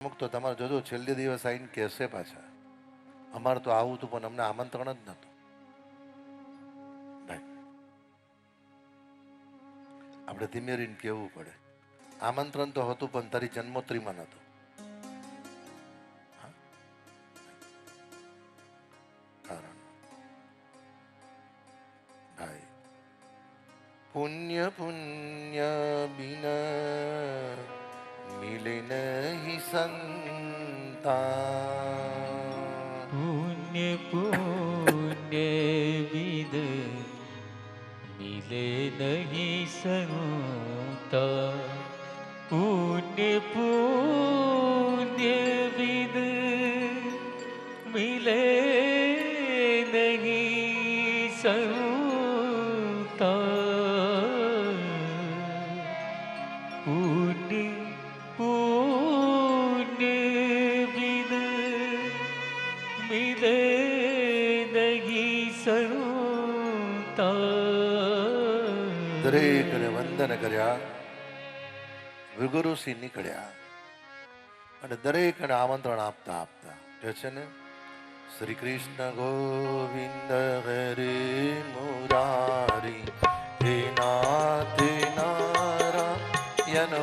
અમુક તો તમારે જોજો, છેલ્લે દિવસ આવીને કહેશે પાછા. અમારે તો આવું હતું, પણ અમને આમંત્રણ જ નહોતું. ભાઈ આપણે ધીમે રહીને કહેવું પડે. આમંત્રણ તો હતું, પણ તારી જન્મોત્રીમાં નહોતું? કારણ. ભાઈ પુણ્ય પુણ્ય બિના મિલે નહીં સંતા પુણ્ય પુણ્ય વિદ મિલે નહીં સંતા પુણ્ય પુણ્ય વિદ મિલે નહીં સંતા દરેકને વંદન કર્યા વિગુરુસી નીકળ્યા અને દરેકને આમંત્રણ આપતા આપતા જે છે ને શ્રી કૃષ્ણ ગોવિંદ હરે મુરારી હે નાથ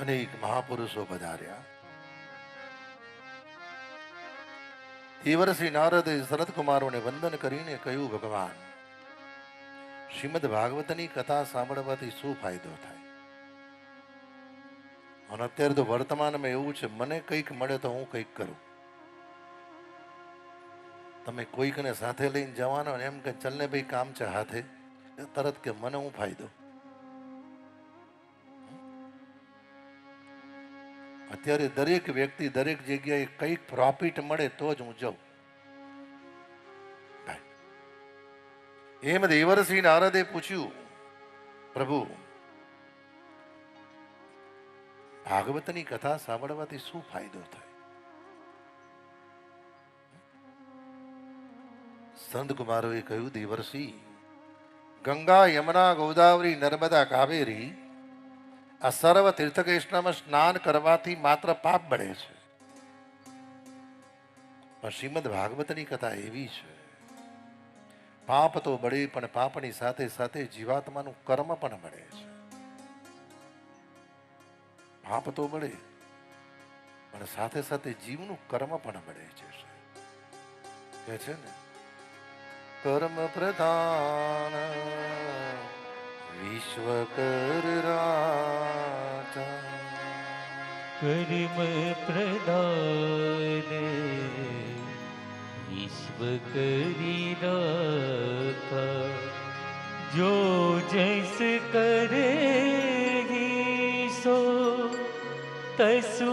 અનેક મહાપુરુષો પધાર્યા એ વર્ષે નારદે શરદકુમારોને વંદન કરીને કહ્યું ભગવાન શ્રીમદ ભાગવતની કથા સાંભળવાથી શું ફાયદો થાય? અને અત્યારે તો વર્તમાનમાં એવું છે, મને કંઈક મળે તો હું કંઈક કરું. તમે કોઈકને સાથે લઈને જવાનો એમ કે ચલને ભાઈ, કામ છે હાથે. તરત કે મને હું ફાયદો અત્યારે દરેક વ્યક્તિ, દરેક જગ્યાએ કંઈક પ્રોફિટ મળે તો જ હું જાઉં. એમ દેવરસિંહ નારદે પૂછ્યું, પ્રભુ, ભાગવતની કથા સાંભળવાથી શું ફાયદો થાય? સંત કુમારોએ કહ્યું દેવરસિંહ ગંગા, યમુના, ગોદાવરી, નર્મદા, કાવેરી આ સર્વ તીર્થકૃષ્ણમાં સ્નાન કરવાથી માત્ર પાપ બળે છે. પણ શ્રીમદ ભાગવતની કથા એવી છે. પાપ તો બળે, પણ પાપની સાથે સાથે જીવાત્માનું કર્મ પણ બળે છે. પાપ તો બળે, પણ સાથે સાથે જીવનું કર્મ પણ બળે છે કે છે ને કર્મ પ્રધાન વિશ્વ કર રાજા કર્મ પ્રદાન વિશ્વ કરી રાખા જો જૈસ કરે સો તસુ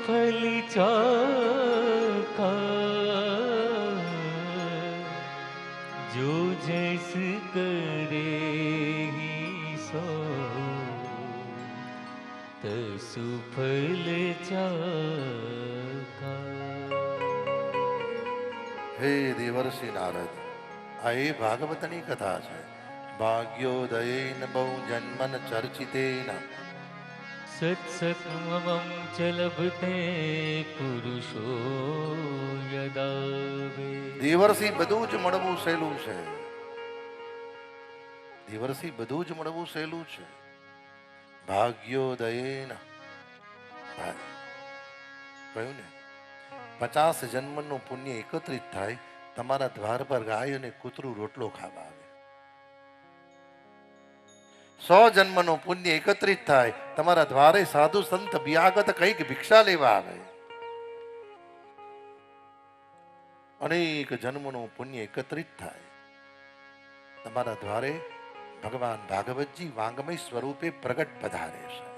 ફલ ચાખા જો जैस करे ही सो ફલ ચાખા હે દેવર્ષિ નારદ આ એ ભાગવતની કથા છે ભાગ્યોદયેન બહુ જન્મન ચર્ચિતેન સત્સત્મમં ચ પુરુષો યદાવે દેવરસી બધું જ મળવું સહેલું છે. દેવર્ષિ બધું જ મળવું સહેલું છે. ભાગ્યોદયેન. કહ્યું ને, પચાસ જન્મનું પુણ્ય એકત્રિત થાય, તમારા દ્વાર પર ગાય અને કૂતરું રોટલો ખાવા આવે. સો જન્મનું પુણ્ય એકત્રિત થાય. તમારા દ્વારે સાધુ સંત બિયાગત કંઈક ભિક્ષા લેવા આવે. અનેક જન્મનું પુણ્ય એકત્રિત થાય. તમારા દ્વારે ભગવાન ભાગવતજી વાંગમય સ્વરૂપે પ્રગટ પધારે છે.